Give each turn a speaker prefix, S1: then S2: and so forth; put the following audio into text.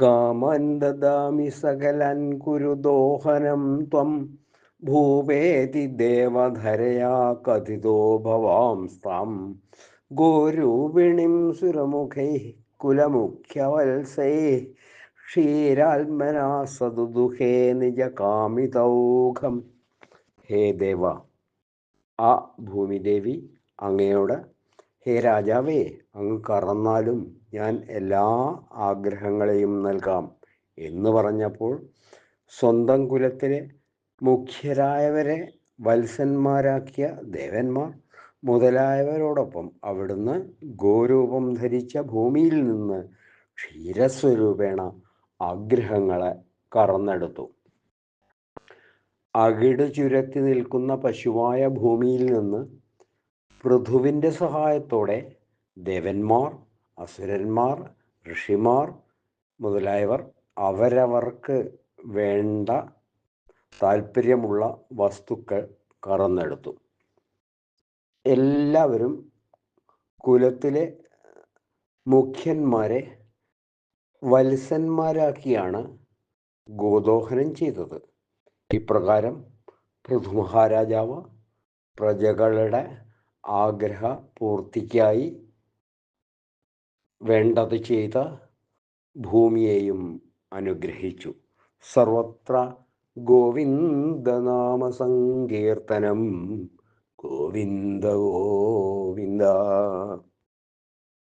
S1: കാമൻ ദദാമി സകലൻ കുരുദോഹനം ത്വം. ഭൂവേതി ദേവധരയാ കഥിതോ ഭവാംസ്താം ഗോരൂപിണിം സുരമുഖൈ കുലമുഖ്യവത്സൈ. ക്ഷീരാത്മനാ സതുദുഹേ നിജകാമിതൗഘം. ഹേ ദേവ ആ ഭൂമിദേവി അങ്ങയോട് ഹേ രാജാവേ അങ്ങ് കറന്നാലും ഞാൻ എല്ലാ ആഗ്രഹങ്ങളെയും നൽകാം എന്ന് പറഞ്ഞപ്പോൾ സ്വന്തം കുലത്തിലെ മുഖ്യരായവരെ വത്സന്മാരാക്കിയ ദേവന്മാർ മുതലായവരോടൊപ്പം അവിടുന്ന് ഗോരൂപം ധരിച്ച ഭൂമിയിൽ നിന്ന് ക്ഷീരസ്വരൂപേണ ആഗ്രഹങ്ങളെ കറന്നെടുത്തു. അകിട് ചുരത്തി നിൽക്കുന്ന പശുവായ ഭൂമിയിൽ നിന്ന് പൃഥുവിന്റെ സഹായത്തോടെ ദേവന്മാർ അസുരന്മാർ ഋഷിമാർ മുതലായവർ അവരവർക്ക് വേണ്ട താല്പര്യമുള്ള വസ്തുക്കൾ കറന്നെടുത്തു. എല്ലാവരും കുലത്തിലെ മുഖ്യന്മാരെ വത്സന്മാരാക്കിയാണ് ഗോദോഹനം ചെയ്തത്. ഇപ്രകാരം പൃഥു മഹാരാജാവ് പ്രജകളുടെ ആഗ്രഹ പൂർത്തിക്കായി വേണ്ടത് ചെയ്ത ഭൂമിയെയും അനുഗ്രഹിച്ചു. സർവത്ര ഗോവിന്ദനാമ സങ്കീർത്തനം ഗോവിന്ദ ഗോവിന്ദ.